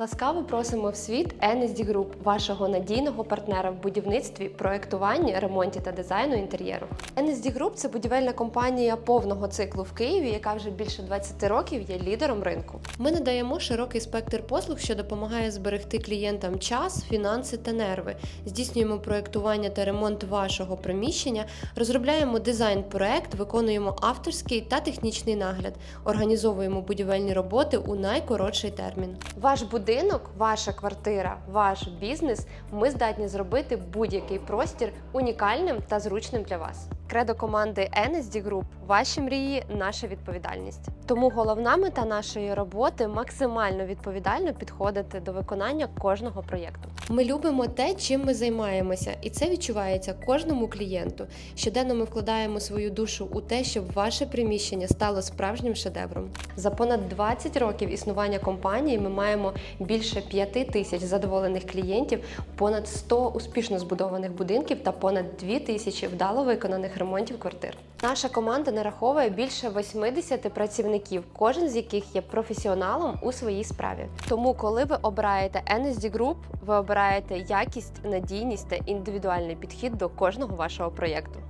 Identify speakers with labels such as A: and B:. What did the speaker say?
A: Ласкаво просимо в світ NSD Group, вашого надійного партнера в будівництві, проєктуванні, ремонті та дизайну інтер'єру. NSD Group – це будівельна компанія повного циклу в Києві, яка вже більше 20 років є лідером ринку. Ми надаємо широкий спектр послуг, що допомагає зберегти клієнтам час, фінанси та нерви. Здійснюємо проєктування та ремонт вашого приміщення, розробляємо дизайн-проект, виконуємо авторський та технічний нагляд, організовуємо будівельні роботи у найкоротший термін. Ваш будинок, ваша квартира, ваш бізнес ми здатні зробити будь-який простір унікальним та зручним для вас. Кредо команди NSD Group – ваші мрії, наша відповідальність. Тому головна мета нашої роботи максимально відповідально підходити до виконання кожного проєкту. Ми любимо те, чим ми займаємося, і це відчувається кожному клієнту. Щоденно ми вкладаємо свою душу у те, щоб ваше приміщення стало справжнім шедевром. За понад 20 років існування компанії ми маємо більше 5 тисяч задоволених клієнтів, понад 100 успішно збудованих будинків та понад 2 тисячі вдало виконаних ремонтів квартир. Наша команда нараховує більше 80 працівників, кожен з яких є професіоналом у своїй справі. Тому, коли ви обираєте NSD Group, ви обираєте якість, надійність та індивідуальний підхід до кожного вашого проєкту.